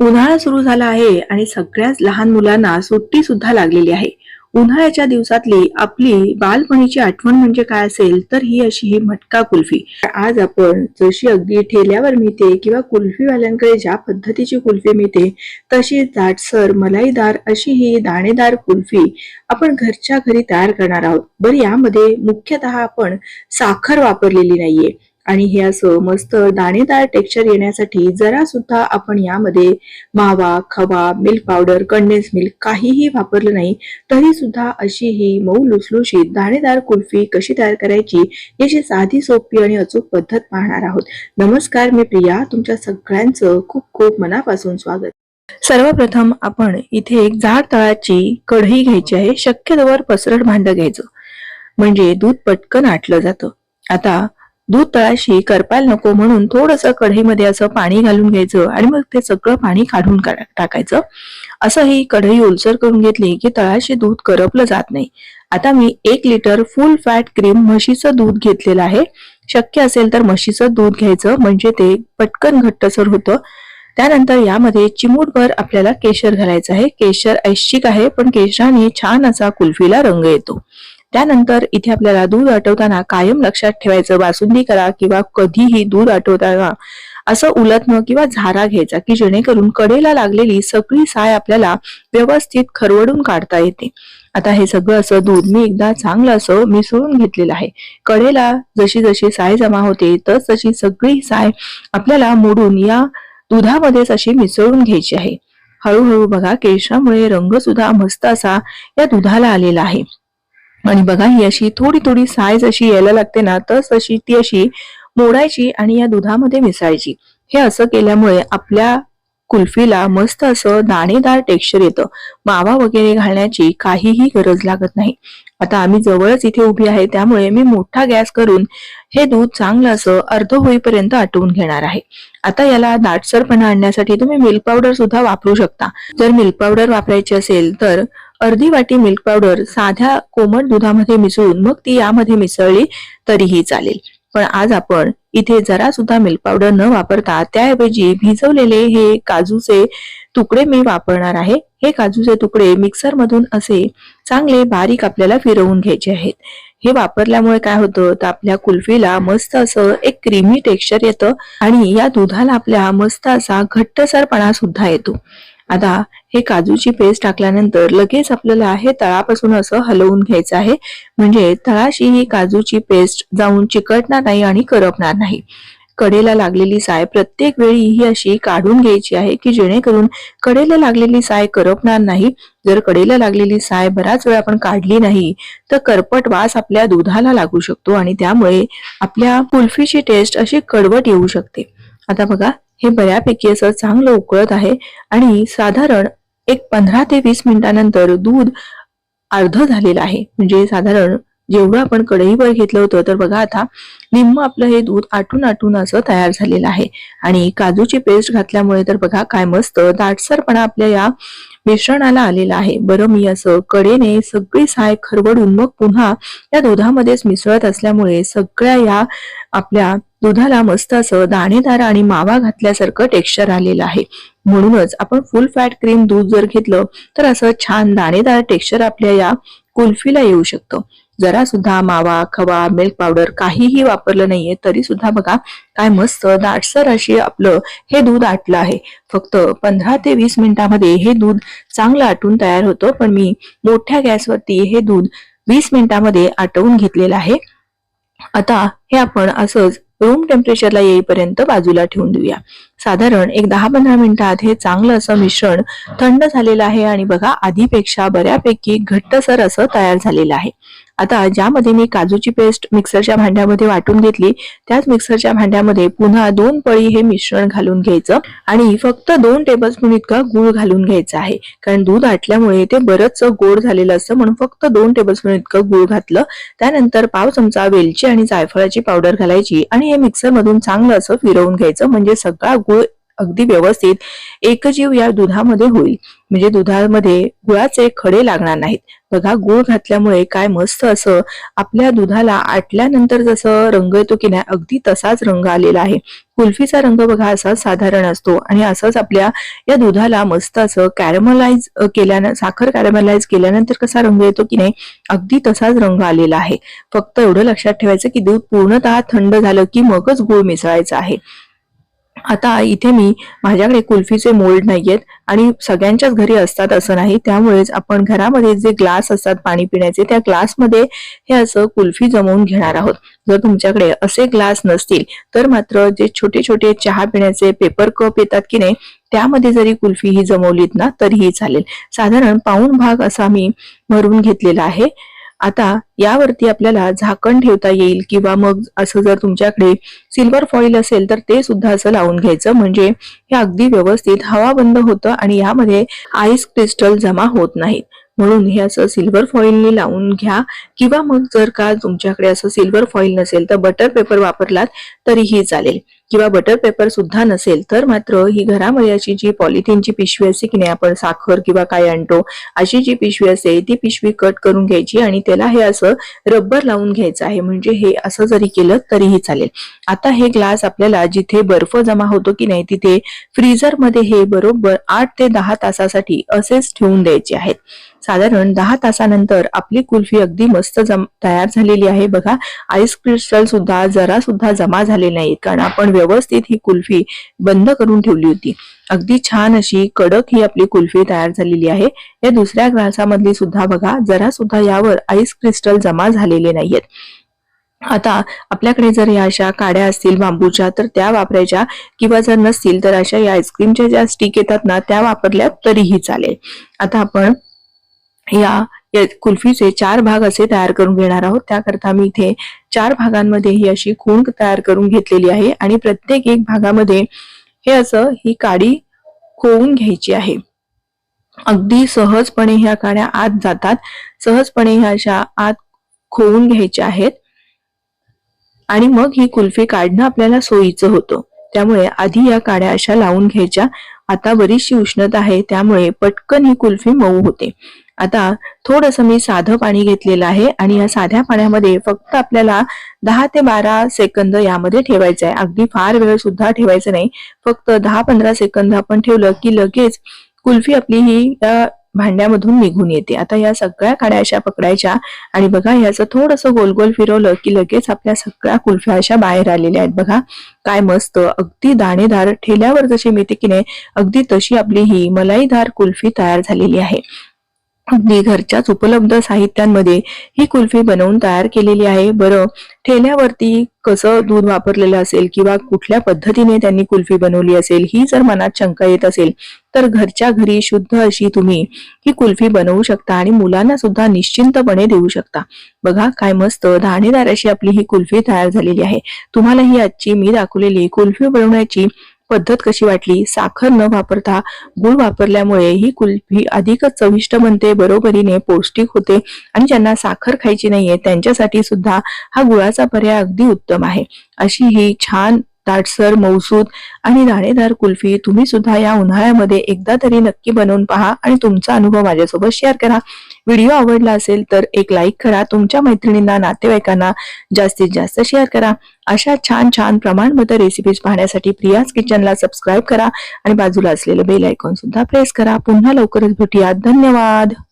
उन्हाळा सुरू झाला आहे आणि सगळ्याच लहान मुलांना सुट्टी सुद्धा लागलेली आहे. उन्हाळ्याच्या दिवसातली आपली बालपणीची आठवण म्हणजे काय असेल तर ही अशी ही मटका कुल्फी. आज आपण जशी अगदी ठेल्यावर मिळते किंवा कुल्फीवाल्यांकडे ज्या पद्धतीची कुल्फी मिळते तशी जाटसर मलाईदार अशी ही दाणेदार कुल्फी आपण घरच्या घरी तयार करणार आहोत. बरं यामध्ये मुख्यतः आपण साखर वापरलेली नाहीये. आणि हे असं मस्त दाणेदार टेक्स्चर येण्यासाठी जरा सुद्धा आपण यामध्ये मावा खवा मिल्क पावडर कंडेन्स मिल्क काहीही वापरलं नाही तरी सुद्धा अशी ही मऊ लुसलुशीत दाणेदार कुल्फी कशी तयार करायची याची साधी सोपी आणि अचूक पद्धत पाहणार आहोत. नमस्कार मी प्रिया. तुमच्या सगळ्यांचं खूप खूप मनापासून स्वागत. सर्वप्रथम आपण इथे एक जाड तळाची कढई घ्यायची आहे. शक्यतोवर पसरट भांड घ्यायचं. म्हणजे दूध पटकन आटलं जातं. आता दूध तळाशी करपायला नको म्हणून थोडस कढईमध्ये असं पाणी घालून घ्यायचं आणि मग ते सगळं पाणी काढून टाकायचं. असं ही कढई ओलसर करून घेतली की तळाशी दूध करपलं जात नाही. आता मी एक लिटर फुल फॅट क्रीम म्हशीचं दूध घेतलेलं आहे. शक्य असेल तर म्हशीचं दूध घ्यायचं म्हणजे ते पटकन घट्टसर होतं. त्यानंतर यामध्ये चिमूटभर आपल्याला केशर घालायचं आहे. केशर ऐच्छिक आहे पण केशराने छान असा कुल्फीला रंग येतो. त्यानंतर इथे आपल्याला दूध आटवताना कायम लक्षात ठेवायचं बासुंदी करा किंवा कधीही दूध आटवताना असं उलटणं किंवा झारा घ्यायचा की जेणेकरून कडेला लागलेली सगळी साय आपल्याला व्यवस्थित खरवडून काढता येते. आता हे सगळं असं दूध मी एकदा चांगलं असं मिसळून घेतलेलं आहे. कडेला जशी जशी साय जमा होते तस तशी सगळी साय आपल्याला मोडून या दुधामध्येच अशी मिसळून घ्यायची आहे. हळूहळू बघा केशरामुळे रंग सुद्धा मस्त असा या दुधाला आलेला आहे. आणि बघा ही अशी थोडी थोडी साईज अशी यायला लागते ना तस तशी ती अशी मोडायची आणि या दुधामध्ये मिसळायची. हे असं केल्यामुळे आपल्या कुल्फीला मस्त असं दाणेदार टेक्स्चर येतं. मावा वगैरे घालण्याची काहीही गरज लागत नाही. आता आम्ही जवळच इथे उभी आहे त्यामुळे मी मोठा गॅस करून हे दूध चांगलं असं अर्ध होईपर्यंत आटवून घेणार आहे. आता याला दाटसरपणा आणण्यासाठी तुम्ही मिल्क पावडर सुद्धा वापरू शकता. जर मिल्क पावडर वापरायची असेल तर अर्धी वाटी मिल्क पावडर साध्या कोमट दुधामध्ये मिसळून मग ती यामध्ये मिसळली तरीही चालेल. पण आज आपण इथे जरा सुद्धा मिल्क पावडर न वापरता त्याऐवजी भिजवलेले हे काजूचे तुकडे मी वापरणार आहे. हे काजूचे तुकडे मिक्सर मधून असे चांगले बारीक आपल्याला फिरवून घ्यायचे आहेत. हे वापरल्यामुळे काय होतं तर आपल्या कुल्फीला मस्त असं एक क्रीमी टेक्स्चर येतं आणि या दुधाला आपल्या मस्त असा घट्टसरपणा सुद्धा येतो. आता हे काजूची पेस्ट टाकल्यानंतर लगेच आपल्याला हे तळापासून असं हलवून घ्यायचं आहे. म्हणजे तळाशी ही काजूची पेस्ट जाऊन चिकटणार नाही आणि करपणार नाही. कडेला लागलेली साय प्रत्येक वेळी ही अशी काढून घ्यायची आहे की जेणेकरून कडेला लागलेली साय करपणार नाही. जर कडेला लागलेली साय बराच वेळ आपण काढली नाही तर करपट वास आपल्या दुधाला लागू शकतो आणि त्यामुळे आपल्या कुल्फीची टेस्ट अशी कडवट येऊ शकते. आता बघा हे बऱ्यापैकी असं चांगलं उकळत आहे आणि साधारण एक पंधरा ते वीस मिनिटानंतर दूध अर्ध झालेलं आहे. म्हणजे साधारण जेवढं आपण कढईवर घेतलं होतं तर बघा आता निम्म आपलं हे दूध आटून आटून असं तयार झालेलं आहे. आणि काजूची पेस्ट घातल्यामुळे तर बघा काय मस्त दाटसरपणा आपल्या या मिश्रणाला आलेला आहे. बरं मी असं कडेने सगळी साय खरवडून मग पुन्हा या दुधामध्येच मिसळत असल्यामुळे सगळ्या या आपल्या दुधाला मस्त असं दाणेदार आणि मावा घातल्यासारखं टेक्स्चर आलेलं आहे. म्हणूनच आपण फुल फॅट क्रीम दूध जर घेतलं तर असं छान दाणेदार टेक्स्चर आपल्या या कुल्फीला येऊ शकतं. जरा सुद्धा मावा खवा मिल्क पावडर काहीही वापरलं नाहीये तरी सुद्धा बघा काय मस्त दाटसर अशी आपलं हे दूध आटलं आहे. फक्त पंधरा ते वीस मिनिटामध्ये हे दूध चांगलं आटून तयार होतं पण मी मोठ्या गॅसवरती हे दूध वीस मिनिटामध्ये आटवून घेतलेलं आहे. आता हे आपण असंच रूम टेम्परेचरला येईपर्यंत बाजूला ठेवून देऊया. साधारण एक दहा पंधरा मिनिटात हे चांगलं असं मिश्रण थंड झालेलं आहे आणि बघा आधीपेक्षा बऱ्यापैकी घट्टसर असं तयार झालेलं आहे. आता ज्यामध्ये मी काजूची पेस्ट मिक्सरच्या भांड्यामध्ये वाटून घेतली त्याच मिक्सरच्या भांड्यामध्ये पुन्हा दोन पळी हे मिश्रण घालून घ्यायचं आणि फक्त दोन टेबलस्पून इतका गुळ घालून घ्यायचा आहे. कारण दूध आटल्यामुळे ते बरंच गोड झालेलं असतं म्हणून फक्त दोन टेबलस्पून इतकं गुळ घातलं. त्यानंतर पाव चमचा वेलची आणि जायफळाची पावडर घालायची आणि हे मिक्सरमधून चांगलं असं फिरवून घ्यायचं म्हणजे सगळा गुळ अगदी व्यवस्थित एकजीव या दुधामध्ये होईल. म्हणजे दुधामध्ये गुळाचे खडे लागणार नाहीत. बघा गुळ घातल्यामुळे काय मस्त असं आपल्या दुधाला आटल्यानंतर जसं रंग येतो की नाही अगदी तसाच रंग आलेला आहे. कुल्फीचा रंग बघा असा साधारण असतो. आणि असंच आपल्या या दुधाला मस्त असं कॅरमलाइज केल्यानं साखर कॅरमलाइज केल्यानंतर कसा रंग येतो की नाही अगदी तसाच रंग आलेला आहे. फक्त एवढं लक्षात ठेवायचं की दूध पूर्णतः थंड झालं की मगच गुळ मिसळायचा आहे. आता इथे मी माझ्याकडे कुल्फीचे मोल्ड नाहीयेत आणि सगळ्यांच्याच घरी असतात असं नाही. त्यामुळेच आपण घरामध्ये जे ग्लास असतात पाणी पिण्याचे त्या ग्लासमध्ये हे असं कुल्फी जमवून घेणार आहोत. जर तुमच्याकडे असे ग्लास नसतील तर मात्र जे छोटे छोटे चहा पिण्याचे पेपर कप येतात की नाही त्यामध्ये जरी कुल्फी ही जमवलीत ना तरीही चालेल. साधारण पाऊण भाग असा मी भरून घेतलेला आहे. आता यावरती आपल्याला झाकण ठेवता येईल किंवा मग असं जर तुमच्याकडे सिल्वर फॉईल असेल तर ते सुद्धा असं लावून घ्यायचं. म्हणजे हे अगदी व्यवस्थित हवा बंद होतं आणि यामध्ये आईस क्रिस्टल जमा होत नाहीत. म्हणून हे असं सिल्वर फॉईलने लावून घ्या. किंवा मग जर का तुमच्याकडे असं सिल्वर फॉईल नसेल तर बटर पेपर वापरलात तरीही चालेल. किंवा बटर पेपर सुद्धा नसेल तर मात्र ही घरामध्ये जी पॉलिथिनची पिशवी असते की नाही आपण साखर किंवा काय आणतो अशी जी पिशवी असते ती पिशवी कट करून घ्यायची आणि त्याला हे असं रबर लावून घ्यायचं आहे. म्हणजे हे असं जरी केलं तरीही चालेल. आता हे ग्लास आपल्याला जिथे बर्फ जमा होतो की नाही तिथे फ्रीजरमध्ये हे बरोबर आठ ते दहा तासासाठी असेच ठेवून द्यायचे आहेत. साधारण दहा तासानंतर आपली कुल्फी अगदी मस्त जम तयार झालेली आहे. बघा आईस क्रिस्टल सुद्धा जरा सुद्धा जमा झाले नाहीत. कारण आपण व्यवस्थित ही कुल्फी बंद करून ठेवली होती. अगदी छान अशी कडक ही आपली कुल्फी तयार झालेली आहे. या दुसऱ्या ग्रासामधली सुद्धा बघा जरा सुद्धा यावर आईस क्रिस्टल जमा झालेले नाहीयेत. आता आपल्याकडे जर या अशा काड्या असतील बांबूच्या तर त्या वापरायच्या किंवा जर नसतील तर अशा या आईस्क्रीमच्या ज्या स्टिक येतात ना त्या वापरल्या तरीही चालेल. आता आपण या कुल्फीचे चार भाग असे तयार करून घेणार आहोत. त्याकरता मी इथे चार भागांमध्ये ही अशी खूण तयार करून घेतलेली आहे आणि प्रत्येक एक भागामध्ये हे असं ही काडी खोवून घ्यायची आहे. अगदी सहजपणे ह्या काड्या आत जातात. सहजपणे ह्या अशा आत खोवून घ्यायच्या आहेत. आणि मग ही कुल्फी काढणं आपल्याला सोयीचं होतं. त्यामुळे आधी या काड्या अशा लावून घ्यायच्या. आता बरीचशी उष्णता आहे त्यामुळे पटकन ही कुल्फी मऊ होते. आता थोडंसं मी साधं पाणी घेतलेलं आहे आणि या साध्या पाण्यामध्ये फक्त आपल्याला दहा ते बारा सेकंद यामध्ये ठेवायचं आहे. अगदी फार वेळ सुद्धा ठेवायचं नाही. फक्त दहा पंधरा सेकंद आपण ठेवलं की लगेच कुल्फी आपली ही भांड्यामधून निघून येते. आता या सगळ्या काड्या अशा पकडायच्या आणि बघा याचं थोडस गोल गोल फिरवलं की लगेच आपल्या सगळ्या कुल्फ्या अशा बाहेर आलेल्या आहेत. बघा काय मस्त अगदी दाणेदार ठेल्यावर जशी मिळते की नाही अगदी तशी आपली ही मलाईदार कुल्फी तयार झालेली आहे. अगदी घरच्याच उपलब्ध साहित्यांमध्ये ही कुल्फी बनवून तयार केलेली आहे. बरं ठेल्यावरती कसं दूध वापरलेलं असेल किंवा कुठल्या पद्धतीने त्यांनी कुल्फी बनवली असेल ही जर मनात शंका येत असेल तर घरच्या घरी शुद्ध अशी तुम्ही ही कुल्फी बनवू शकता आणि मुलांना सुद्धा निश्चिंतपणे देऊ शकता. बघा काय मस्त दाणेदार अशी आपली ही कुल्फी तयार झालेली आहे. तुम्हाला ही आजची मी दाखवलेली कुल्फी बनवण्याची पद्धत कशी वाटली? साखर न वापरता गुळ वापरल्यामुळे ही कुल्फी अधिकच चविष्ट बनते बरोबरीने पौष्टिक होते आणि ज्यांना साखर खायची नाहीये त्यांच्यासाठी सुद्धा हा गुळाचा पर्याय अगदी उत्तम आहे. अशी ही छान दाटसर मौसूद आणि दाणेदार कुल्फी तुम्ही सुद्धा या उन्हाळ्यामध्ये एकदा तरी नक्की बनवून पहा आणि तुमचा अनुभव माझ्यासोबत शेअर करा. व्हिडिओ आवडला असेल तर एक लाईक करा. तुमच्या मैत्रिणींना नातेवाईकांना जास्तीत जास्त शेअर करा. अशा छान छान प्रमाणबद्ध रेसिपीज पाहण्यासाठी प्रियाज किचनला सबस्क्राईब करा. आणि बाजूला असलेलं बेल आयकॉन सुद्धा प्रेस करा. पुन्हा लवकरच भेटूया धन्यवाद!